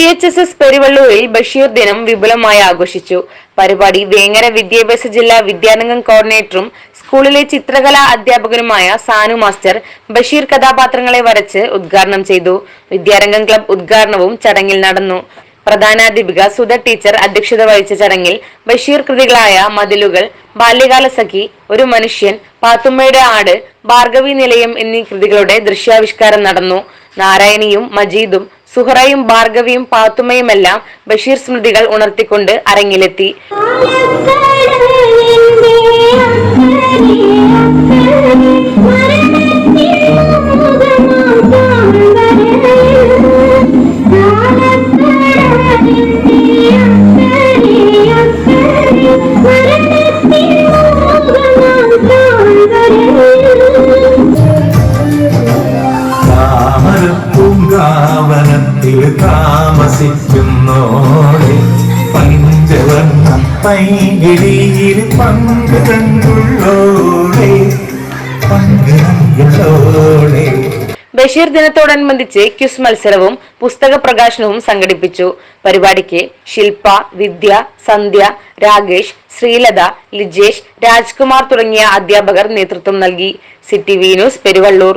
H S S പെരുവള്ളൂരിൽ ബഷീർ ദിനം വിപുലമായി ആഘോഷിച്ചു. പരിപാടി വേങ്ങര വിദ്യാഭ്യാസ ജില്ലാ വിദ്യാരംഗം കോർഡിനേറ്ററും സ്കൂളിലെ ചിത്രകലാ അധ്യാപകനുമായ സാനു മാസ്റ്റർ ബഷീർ കഥാപാത്രങ്ങളെ വരച്ച് ഉദ്ഘാടനം ചെയ്തു. വിദ്യാരംഗം ക്ലബ് ഉദ്ഘാടനവും ചടങ്ങിൽ നടന്നു. പ്രധാനാധ്യാപിക സുധ ടീച്ചർ അധ്യക്ഷത വഹിച്ച ചടങ്ങിൽ ബഷീർ കൃതികളായ മതിലുകൾ ബാല്യകാല സഖി ഒരു മനുഷ്യൻ പാത്തുമ്മയുടെ ആട് ഭാർഗവി നിലയം എന്നീ കൃതികളുടെ ദൃശ്യാവിഷ്കാരം നടന്നു. നാരായണിയും മജീദും സുഹറയും ഭാർഗവിയും പാത്തുമ്മയുമെല്ലാം ബഷീർ സ്മൃതികൾ ഉണർത്തിക്കൊണ്ട് അരങ്ങിലെത്തി. താമരപ്പൂങ്കാവനത്തിൽ താമസിക്കുന്നോടെ പഞ്ചവർണ പൈകിടിയിൽ പങ്കുകൊണ്ടുള്ളോളെ പങ്കുകൊണ്ടുള്ളോളെ ബഷീർ ദിനത്തോടനുബന്ധിച്ച് ക്യുസ് മത്സരവും പുസ്തക പ്രകാശനവും സംഘടിപ്പിച്ചു. പരിപാടിക്ക് ശില്പ വിദ്യ സന്ധ്യ രാകേഷ് ശ്രീലത ലിജേഷ് രാജ്കുമാർ തുടങ്ങിയ അധ്യാപകർ നേതൃത്വം നൽകി. City V news Peruvallur.